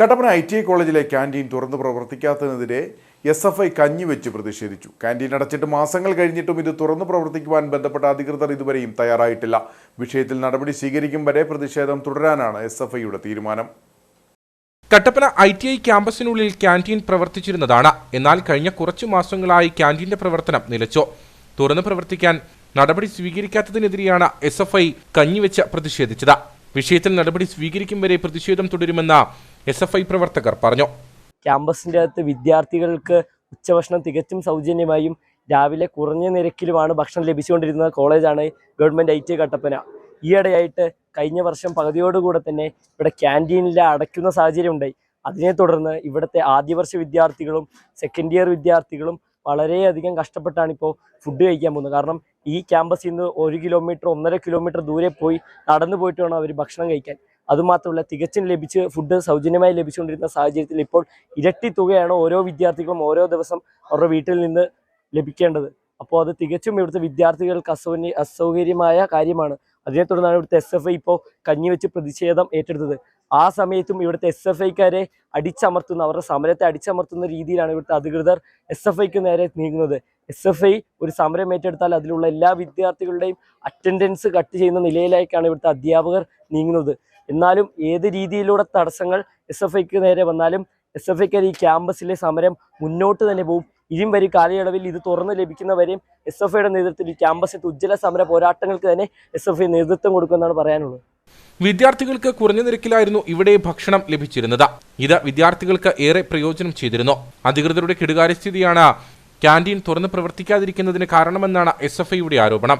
Kattappana I T I കോളേജിലെ canteen തുറന്ന് പ്രവർത്തിക്കാത്തതിനെതിരെ എസ് എഫ് ഐ കഞ്ഞിവെച്ച് പ്രതിഷേധിച്ചു. ക്യാന്റീൻ അടച്ചിട്ട് മാസങ്ങൾ കഴിഞ്ഞിട്ടും ഇത് തുറന്ന് പ്രവർത്തിക്കുവാൻ ബന്ധപ്പെട്ട അധികൃതർ ഇതുവരെയും തയ്യാറായിട്ടില്ല. വിഷയത്തിൽ നടപടി സ്വീകരിക്കും വരെ പ്രതിഷേധം തുടരാനാണ് എസ് എഫ് ഐയുടെ തീരുമാനം. കട്ടപ്പന ഐ ടി ഐ ക്യാമ്പസിനുള്ളിൽ ക്യാന്റീൻ പ്രവർത്തിച്ചിരുന്നതാണ്. എന്നാൽ കഴിഞ്ഞ കുറച്ചു മാസങ്ങളായി ക്യാന്റീന്റെ പ്രവർത്തനം നിലച്ചു. തുറന്നു പ്രവർത്തിക്കാൻ നടപടി സ്വീകരിക്കാത്തതിനെതിരെയാണ് എസ് എഫ് ഐ കഞ്ഞിവെച്ച് പ്രതിഷേധിച്ചത്. വിഷയത്തിൽ നടപടി സ്വീകരിക്കും വരെ പ്രതിഷേധം തുടരുമെന്ന് എസ് എഫ് ഐ പ്രവർത്തകർ പറഞ്ഞു. ക്യാമ്പസിന്റെ അകത്ത് വിദ്യാർത്ഥികൾക്ക് ഉച്ചഭക്ഷണം തികച്ചും സൗജന്യമായും രാവിലെ കുറഞ്ഞ നിരക്കിലുമാണ് ഭക്ഷണം ലഭിച്ചുകൊണ്ടിരുന്ന കോളേജാണ് ഗവൺമെന്റ് ഐ ടി കട്ടപ്പന. ഈയിടെയായിട്ട് കഴിഞ്ഞ വർഷം പകുതിയോടുകൂടെ തന്നെ ഇവിടെ ക്യാന്റീനിൽ അടയ്ക്കുന്ന സാഹചര്യം ഉണ്ടായി അതിനെ തുടർന്ന് ഇവിടുത്തെ ആദ്യവർഷ വിദ്യാർത്ഥികളും സെക്കൻഡ് ഇയർ വിദ്യാർത്ഥികളും വളരെയധികം കഷ്ടപ്പെട്ടാണ് ഇപ്പോൾ ഫുഡ് കഴിക്കാൻ പോകുന്നത്. കാരണം ഈ ക്യാമ്പസിൽ നിന്ന് ഒരു കിലോമീറ്റർ ഒന്നര കിലോമീറ്റർ ദൂരെ പോയി നടന്നു പോയിട്ട് വേണം അവർ ഭക്ഷണം കഴിക്കാൻ. അതുമാത്രമല്ല തികച്ചും ലഭിച്ച് ഫുഡ് സൗജന്യമായി ലഭിച്ചുകൊണ്ടിരുന്ന സാഹചര്യത്തിൽ ഇപ്പോൾ ഇരട്ടി തുകയാണ് ഓരോ വിദ്യാർത്ഥികളും ഓരോ ദിവസം അവരുടെ വീട്ടിൽ നിന്ന് ലഭിക്കേണ്ടത്. അപ്പോൾ അത് തികച്ചും ഇവിടുത്തെ വിദ്യാർത്ഥികൾക്ക് അസൗകര്യ അസൗകര്യമായ കാര്യമാണ്. അതിനെ തുടർന്നാണ് ഇവിടുത്തെ എസ് എഫ് ഐ ഇപ്പോൾ കഞ്ഞിവെച്ച് പ്രതിഷേധം ഏറ്റെടുത്തത്. ആ സമയത്തും ഇവിടുത്തെ എസ് എഫ് ഐക്കാരെ അടിച്ചമർത്തുന്ന അവരുടെ സമരത്തെ അടിച്ചമർത്തുന്ന രീതിയിലാണ് ഇവിടുത്തെ അധികൃതർ എസ് എഫ് ഐക്ക് നേരെ നീങ്ങുന്നത്. എസ് എഫ് ഐ ഒരു സമരം ഏറ്റെടുത്താൽ അതിലുള്ള എല്ലാ വിദ്യാർത്ഥികളുടെയും അറ്റൻഡൻസ് കട്ട് ചെയ്യുന്ന നിലയിലേക്കാണ് ഇവിടുത്തെ അധ്യാപകർ നീങ്ങുന്നത്. എന്നാലും ഏത് രീതിയിലൂടെ തടസ്സങ്ങൾ എസ് എഫ് ഐക്ക് നേരെ വന്നാലും എസ് എഫ് ഐക്കാർ ഈ ക്യാമ്പസിലെ സമരം മുന്നോട്ട് തന്നെ പോകും ഇനിയും വരും കാലയളവിൽ ഇത് തുറന്ന് ലഭിക്കുന്നവരെയും എസ് എഫ് ഐയുടെ നേതൃത്വത്തിൽ ക്യാമ്പസിൽ ഉജ്ജ്വല സമര പോരാട്ടങ്ങൾക്ക് തന്നെ എസ് എഫ് ഐ നേതൃത്വം കൊടുക്കുമെന്നാണ് പറയാനുള്ളത്. വിദ്യാർത്ഥികൾക്ക് കുറഞ്ഞ നിരക്കിലായിരുന്നു ഇവിടെ ഭക്ഷണം ലഭിച്ചിരുന്നത്. ഇത് വിദ്യാർത്ഥികൾക്ക് ഏറെ പ്രയോജനം ചെയ്തിരുന്നു. അധികൃതരുടെ കെടുകാര്യസ്ഥിതിയാണ് ക്യാന്റീൻ തുറന്ന് പ്രവർത്തിക്കാതിരിക്കുന്നതിന് കാരണമെന്നാണ് എസ് ആരോപണം.